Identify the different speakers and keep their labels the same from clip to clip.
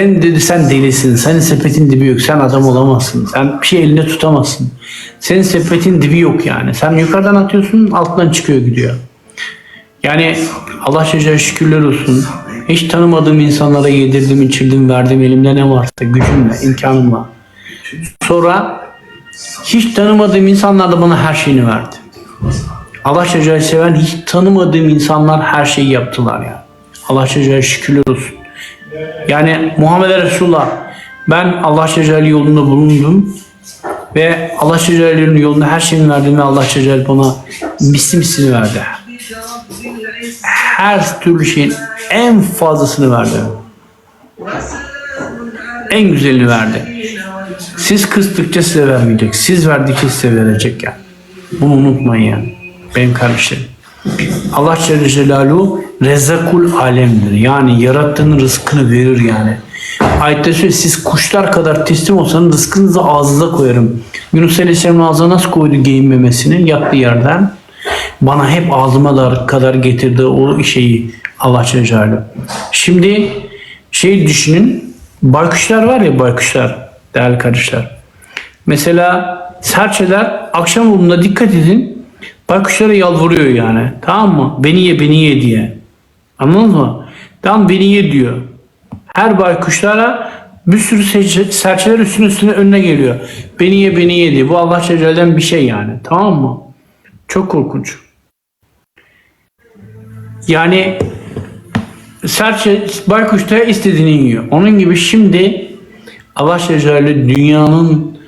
Speaker 1: Sen dedi sen delisin. Senin sepetin dibi yok. Sen adam olamazsın. Sen bir şey eline tutamazsın. Senin sepetin dibi yok yani. Sen yukarıdan atıyorsun alttan çıkıyor gidiyor. Yani Allah çocuğa şükürler olsun. Hiç tanımadığım insanlara yedirdim, içirdim, verdim elimde ne varsa gücümle, imkanımla. Sonra hiç tanımadığım insanlar da bana her şeyini verdi. Allah çocuğa seven hiç tanımadığım insanlar her şeyi yaptılar ya. Allah çocuğa şükürler olsun. Yani Muhammed Resulullah ben Allah çocuğa yolunda bulundum ve Allah çocuğa yolunda her şeyimi verdim ve Allah çocuğa bana misli mislini verdi. Her türlü şeyin en fazlasını verdi. En güzelini verdi. Siz kıstıkça size vermeyecek. Siz verdikçe size verecek yani. Bunu unutmayın yani. Benim kardeşlerim. Allah Celle Celaluhu rezzakul alemdir. Yani yarattığın rızkını verir yani. Ayette söylüyor siz kuşlar kadar teslim olsanız rızkınızı ağzınıza koyarım. Yunus Aleyhisselam'ın ağzına nasıl koydu geyin memesini yerden? Bana hep ağzıma da kadar getirdi o şeyi Allah Celle Celaluhu. Şimdi şey düşünün baykuşlar var ya baykuşlar değerli kardeşler. Mesela serçeler akşam olduğunda dikkat edin baykuşlara yalvarıyor yani. Tamam mı? Beni ye beni ye diye. Anladınız mı? Tamam beni ye diyor. Her baykuşlara bir sürü serçe- serçeler üstüne üstüne önüne geliyor. Beni ye beni ye diye. Bu Allah Celle bir şey yani. Tamam mı? Çok korkunç. Yani serçe baykuş da istediğini yiyor. Onun gibi şimdi Allah Celle dünyanın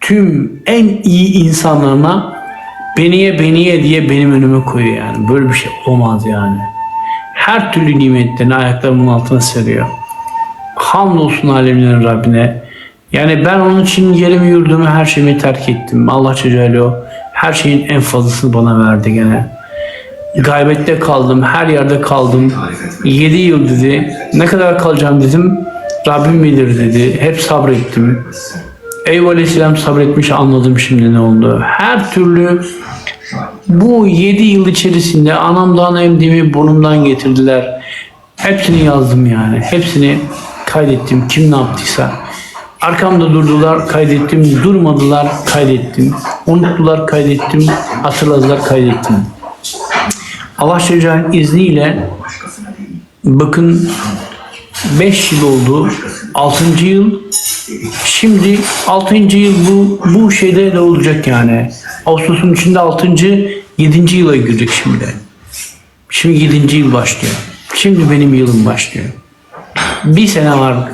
Speaker 1: tüm en iyi insanlarına beni ye beni ye diye benim önüme koyuyor yani. Böyle bir şey olmaz yani. Her türlü nimetlerini ayaklarımın altına seriyor. Hamdolsun alemlerin Rabbine. Yani ben onun için yerimi yurdumu her şeyimi terk ettim. Allah Celle her şeyin en fazlasını bana verdi gene. Gaybette kaldım, her yerde kaldım. 7 yıl dedi. Ne kadar kalacağım dedim. Rabbim bilir dedi. Hep sabrettim. Eyüp Aleyhisselam sabretmiş anladım şimdi ne oldu. Her türlü bu 7 yıl içerisinde anamdan emdiğimi burnumdan getirdiler. Hepsini yazdım yani. Hepsini kaydettim. Kim ne yaptıysa. Arkamda durdular, kaydettim. Durmadılar, kaydettim. Unuttular, kaydettim. Hatırladılar, kaydettim. Allah Şeca'nın izniyle bakın 5 yıl oldu. 6. yıl. Şimdi 6. yıl bu bu şeyde de olacak yani. Ağustos'un içinde 6. 7. yıla girecek şimdi. Şimdi 7. yıl başlıyor. Şimdi benim yılım başlıyor. Bir sene var